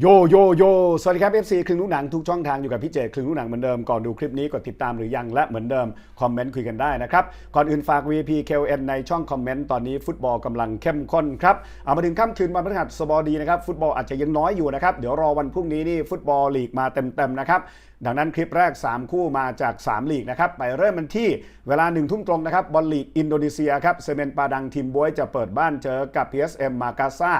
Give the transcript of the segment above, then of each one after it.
โยโยโยสวัสดีครับ FC คลึงลูกหนังทุกช่องทางอยู่กับพี่เจคลึงลูกหนังเหมือนเดิมก่อนดูคลิปนี้กดติดตามหรือยังและเหมือนเดิม คอมเมนต์คุยกันได้นะครับ ก่อนอื่นฝาก VP KLN ในช่องคอมเมนต์ตอนนี้ฟุตบอลกำลังเข้มข้นครับ เอามาถึงค่ำคืนวันพฤหัสบดีนะครับฟุตบอลอาจจะยังน้อยอยู่นะครับ เดี๋ยวรอวันพรุ่งนี้นี่ฟุตบอลลีกมาเต็มๆนะครับดังนั้นคลิปแรก 3 คู่มาจาก 3 ลีกนะครับ ไปเริ่มมันที่เวลา1ทุ่มตรงนะครับบอลลีกอินโดนีเซียครับเซเมนปาดังทีมบวยจะเปิดบ้านเจอกับ PSM มากาซา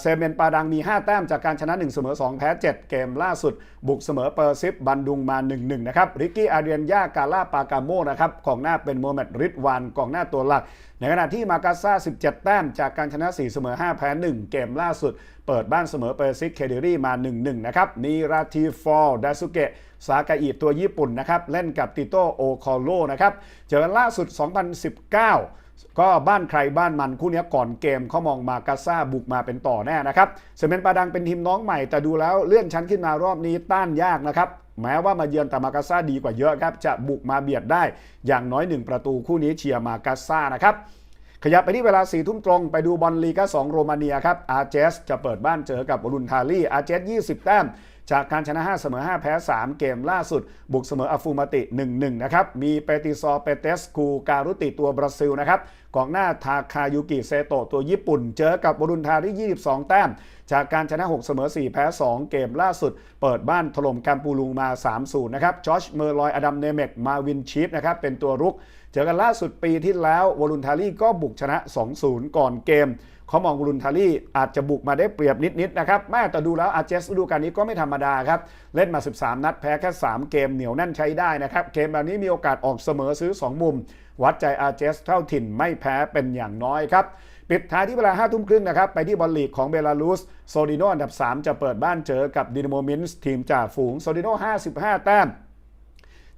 เซเมนปาดังมี 5 แต้มจากการชนะ 1 เสมอ 2 แพ้ 7 เกมล่าสุด บุกเสมอเปอร์ซิฟบันดุงมา 1-1 นะครับ ริกกี้อาเดียนยากาล่าปากาโมนะครับกองหน้าเป็นโมเมดริดวานกองหน้าตัวหลัก ในขณะที่มากาซา17 แต้มจากการชนะ 4 เสมอ 5 แพ้ 1 เกมล่าสุด เปิดบ้านเสมอเปอร์ซิฟเคเดรี่มา 1-1 นะครับนีราทีฟอร์ดาซุเกะซากาอิตัวญี่ปุ่นนะครับเล่นกับติโตโอคอโลนะครับเจอกันล่าสุด 2019 ก็บ้านใครบ้านมันคู่นี้ก่อนเกมเขามองมากาซาบุกมาเป็นต่อแน่นะครับเซเมนปาดังเป็นทีมน้องใหม่แต่ดูแล้วเลื่อนชั้นขึ้นมารอบนี้ต้านยากนะครับแม้ว่ามาเยือนแต่มากาซาดีกว่าเยอะครับจะบุกมาเบียดได้อย่างน้อย 1 ประตูคู่นี้เชียร์มากาซานะครับขยับไปที่เวลา4ทุ่มตรงไปดูบอลลีกา2โรมาเนียครับอาร์เจสจะเปิดบ้านเจอกับวอลุนทาลีอาร์เจส20 แต้ม จากการชนะ 5 เสมอ 5 แพ้ 3 เกมล่าสุด บุกเสมออาฟูมาติ 1-1 นะครับ มีเปติซอร์เปเตสคูการุติตัวบราซิลนะครับกองหน้าทาคายุกิเซโตะตัวญี่ปุ่น เจอกับวอลุนทาลี22 แต้ม จากการชนะ 6 เสมอ 4 แพ้ 2 เกมล่าสุด เปิดบ้านถล่มกัมปูลุงมา 3-0 นะครับจอชเมอร์ลอย อดัมเนเมกมาวินชีฟนะครับเป็นตัวรุก เจอกันล่าสุดปีที่แล้ววอลุนทารีก็บุกชนะ 2-0 ก่อนเกม เขามองวอลุนทารีอาจจะบุกมาได้เปรียบนิดๆนะครับแม่แต่ดูแล้วอาเจสฤดูกาลนี้ก็ไม่ธรรมดาครับ เล่นมา 13 นัดแพ้แค่ 3 เกมเหนียวแน่นใช้ได้นะครับ เกมแบบนี้มีโอกาสออกเสมอซื้อ 2 มุม วัดใจอาเจสเท่าถิ่นไม่แพ้เป็นอย่างน้อยครับปิดท้ายที่เวลา5ทุ่มครึ่งนะครับ ไปที่บอลลีกของเบลารุสโซดิโนอันดับ 3 จะเปิดบ้านเจอกับดินโมมินส์ทีมจ่าฝูงโซดิโน55 แต้ม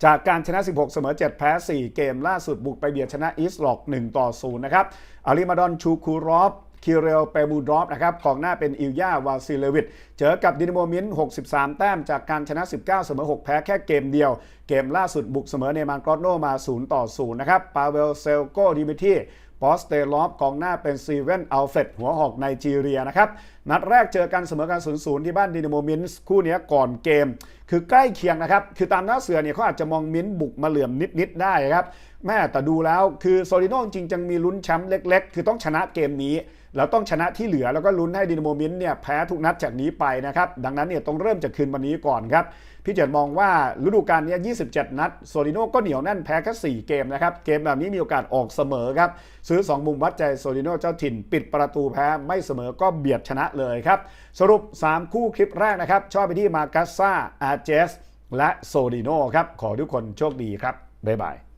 จากการชนะ 16 เสมอ 7 แพ้ 4 เกมล่าสุดบุกไปเบียดชนะอีสต์ล็อก 1 ต่อ 0 นะครับอาริมาดอนชูคูรอฟ คิเรลเปมูดรอฟนะครับกองหน้าเป็นอิลยาวาซิเลวิตเจอกับดินโมมิน63 แต้มจากการชนะ 19 เสมอ 6 แพ้แค่เกมเดียว เกมล่าสุดบุกเสมอเนมานกรอตโนมา0ต่อ0นะครับปาเวลเซลโกดิมิทีปอสเตลอฟกองหน้าเป็นซีเวนอัลเฟรดหัวหอกไนจีเรียนะครับ นัดแรกเจอกันเสมอกัน0-0ที่บ้านดินาโมมินส์คู่นี้ก่อนเกม คือใกล้เคียงนะครับ คือตามหน้าเสือเนี่ยเขาอาจจะมองมินท์บุกมาเหลื่อมนิด ๆ ได้ครับ แม่แต่ดูแล้วคือโซลิโนจริงจังมีลุ้นแชมป์เล็ก ๆ คือต้องชนะเกมนี้ แล้วต้องชนะที่เหลือแล้วก็ลุ้นให้ดินโมมินเนี่ยแพ้ทุกนัดจากนี้ไปนะครับ ดังนั้นเนี่ยต้องเริ่มจากคืนวันนี้ก่อนครับ พี่เจดมองว่าฤดูกาลนี้ 27 นัด โซลิโนก็เหนียวแน่นแพ้แค่4เกมนะครับ เกมแบบนี้มีโอกาสออกเสมอครับ ซื้อ 2 มุมวัดใจโซลิโนเจ้าถิ่นปิดประตูแพ้ไม่เสมอก็เบียดชนะเลยครับ สรุป 3 คู่คลิปแรกนะครับ ชอบไปที่มากัสซาอาเจสและโซลิโนครับ ขอทุกคนโชคดีครับบ๊ายบาย